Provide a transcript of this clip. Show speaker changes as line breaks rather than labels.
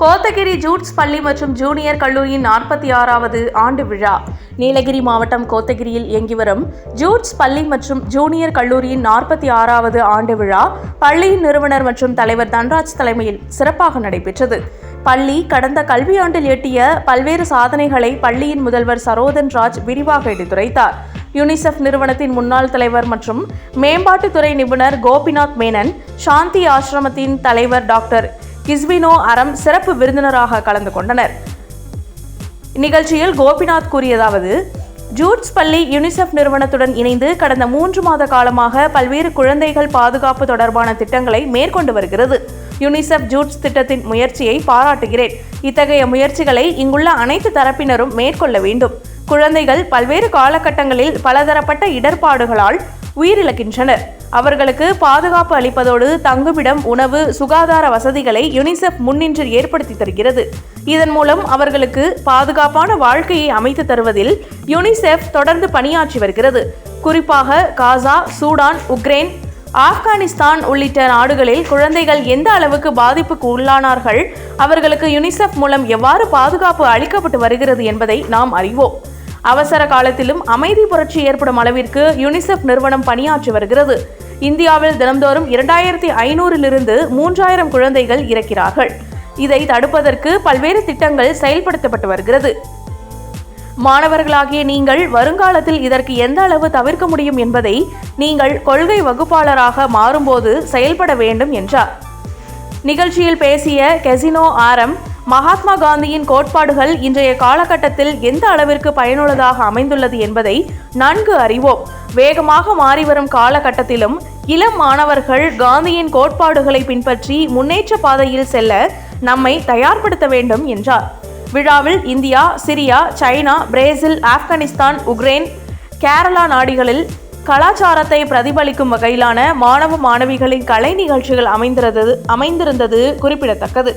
Kotagiri Jude's பள்ளி மற்றும் junior கல்லூரியின் நாற்பத்தி ஆறாவது ஆண்டு விழா. நீலகிரி மாவட்டம் கோத்தகிரியில் இயங்கி வரும் ஜூட்ஸ் பள்ளி மற்றும் ஜூனியர் கல்லூரியின் நாற்பத்தி ஆறாவது ஆண்டு விழா பள்ளியின் நிறுவனர் மற்றும் தலைவர் தன்ராஜ் தலைமையில் சிறப்பாக நடைபெற்றது. பள்ளி கடந்த கல்வியாண்டில் எட்டிய பல்வேறு சாதனைகளை பள்ளியின் முதல்வர் சரோதன் ராஜ் விரிவாக எடுத்துரைத்தார். யுனிசெஃப் நிறுவனத்தின் முன்னாள் தலைவர் மற்றும் மேம்பாட்டுத்துறை நிபுணர் கோபிநாத் மேனன் சாந்தி ஆசிரமத்தின் தலைவர் டாக்டர் கிஸ்வினோ அறம் சிறப்பு விருந்தினராக கலந்து கொண்டனர். இந்நிகழ்ச்சியில் கோபிநாத் கூறியதாவது ஜூட்ஸ் பள்ளி யுனிசெஃப் நிறுவனத்துடன் இணைந்து கடந்த மூன்று மாத காலமாக பல்வேறு குழந்தைகள் பாதுகாப்பு தொடர்பான திட்டங்களை மேற்கொண்டு வருகிறது. யுனிசெஃப் ஜூட்ஸ் திட்டத்தின் முயற்சியை பாராட்டுகிறேன். இத்தகைய முயற்சிகளை இங்குள்ள அனைத்து தரப்பினரும் மேற்கொள்ள வேண்டும். குழந்தைகள் பல்வேறு காலகட்டங்களில் பலதரப்பட்ட இடர்பாடுகளால் உயிரிழக்கின்றனர். அவர்களுக்கு பாதுகாப்பு அளிப்பதோடு தங்குமிடம் உணவு சுகாதார வசதிகளை யுனிசெஃப் முன்னின்று ஏற்படுத்தி தருகிறது. இதன் மூலம் அவர்களுக்கு பாதுகாப்பான வாழ்க்கையை அமைத்து தருவதில் யுனிசெஃப் தொடர்ந்து பணியாற்றி வருகிறது. குறிப்பாக காசா சூடான் உக்ரைன் ஆப்கானிஸ்தான் உள்ளிட்ட நாடுகளில் குழந்தைகள் எந்த அளவுக்கு பாதிப்புக்கு உள்ளானார்கள் அவர்களுக்கு யுனிசெஃப் மூலம் எவ்வாறு பாதுகாப்பு அளிக்கப்பட்டு வருகிறது என்பதை நாம் அறிவோம். அவசர காலத்திலும் அமைதி புரட்சி ஏற்படும் அளவிற்கு யுனிசெஃப் நிறுவனம் பணியாற்றி வருகிறது. இந்தியாவில் தினந்தோறும் இரண்டாயிரத்தி ஐநூறிலிருந்து மூன்றாயிரம் குழந்தைகள் இறக்கிறார்கள். இதை தடுப்பதற்கு பல்வேறு திட்டங்கள் செயல்படுத்தப்பட்டு வருகிறது. மாணவர்களாகிய நீங்கள் வருங்காலத்தில் இதற்கு எந்த அளவு தவிர்க்க முடியும் என்பதை நீங்கள் கொள்கை வகுப்பாளராக மாறும்போது செயல்பட வேண்டும் என்றார். நிகழ்ச்சியில் பேசிய கெசினோ ஆரம் மகாத்மா காந்தியின் கோட்பாடுகள் இன்றைய காலகட்டத்தில் எந்த அளவிற்கு பயனுள்ளதாக அமைந்துள்ளது என்பதை நன்கு அறிவோம். வேகமாக மாறிவரும் காலகட்டத்திலும் இளம் மாணவர்கள் காந்தியின் கோட்பாடுகளை பின்பற்றி முன்னேற்ற பாதையில் செல்ல நம்மை தயார்படுத்த வேண்டும் என்றார். விழாவில் India Syria China Brazil Afghanistan Ukraine Kerala நாடுகளில் கலாச்சாரத்தை பிரதிபலிக்கும் வகையிலான மாணவ மாணவிகளின் கலை நிகழ்ச்சிகள் அமைந்திருந்தது அமைந்திருந்தது குறிப்பிடத்தக்கது.